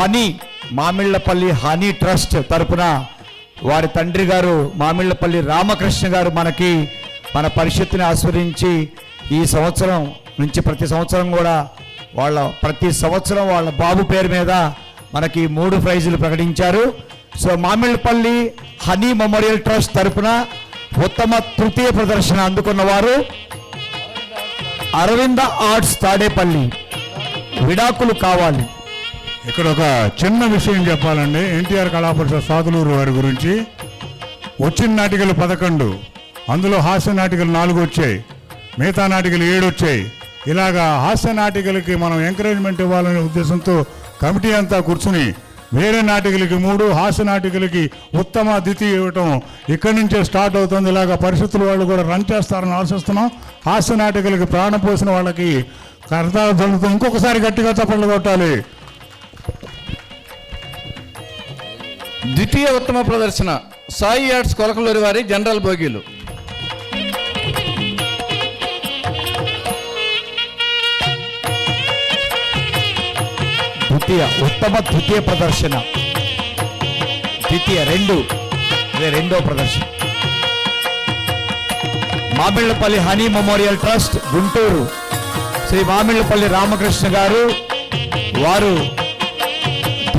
Honey Mamillapalli honey trust తరపున వారి తండ్రి గారు మామిళ్ళపల్లి రామకృష్ణ గారు మనకి మన పరిషత్తుని ఆస్వాదించి ఈ సంవత్సరం నుంచి ప్రతి సంవత్సరం కూడా వాళ్ళ ప్రతి సంవత్సరం వాళ్ళ బాబు పేరు మీద మనకి మూడు ప్రైజులు ప్రకటించారు. So Mamillapalli Honey memorial trust తరపున ఉత్తమ తృతీయ ప్రదర్శన అందుకున్న వారు అరవింద ఆర్ట్స్ తాడేపల్లి. విడాకులు కావాలి. ఇక్కడ ఒక చిన్న విషయం చెప్పాలండి. ఎన్టీఆర్ కళాపరిషత్ సాదులూరు వారి గురించి. వచ్చిన నాటికలు పదకొండు అందులో హాస్య నాటికలు నాలుగు వచ్చాయి మిగతా నాటికలు ఏడు వచ్చాయి. ఇలాగా హాస్య నాటికలకి మనం ఎంకరేజ్మెంట్ ఇవ్వాలనే ఉద్దేశంతో కమిటీ అంతా కూర్చుని వేరే నాటికలకి మూడు హాస్య నాటికలకి ఉత్తమ ద్వితీయ ఇవ్వటం ఇక్కడి నుంచే స్టార్ట్ అవుతుంది. ఇలాగా పరిస్థితులు వాళ్ళు కూడా రన్ చేస్తారని ఆశిస్తున్నాం. హాస్య నాటికలకి ప్రాణం పోసిన వాళ్ళకి కర్తాలు ఇంకొకసారి గట్టిగా చప్పట్లు కొట్టాలి. ద్వితీయ ఉత్తమ ప్రదర్శన సాయి యాడ్స్ కొలకలూరి వారి జనరల్ బోగీలు. ద్వితీయ ఉత్తమ ద్వితీయ ప్రదర్శన. ద్వితీయ రెండు అదే రెండో ప్రదర్శన. Mamillapalli Honey memorial trust Guntur. Shri Mamillapalli Ramakrishna గారు వారు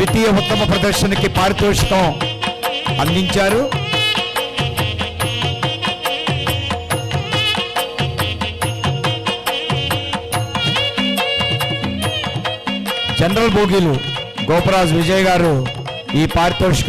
ద్వితీయ ఉత్తమ ప్రదర్శనకి పారితోషికం అందించారు. జనరల్ బోగీలు గోపరాజ్ విజయ్ గారు ఈ పారితోషిక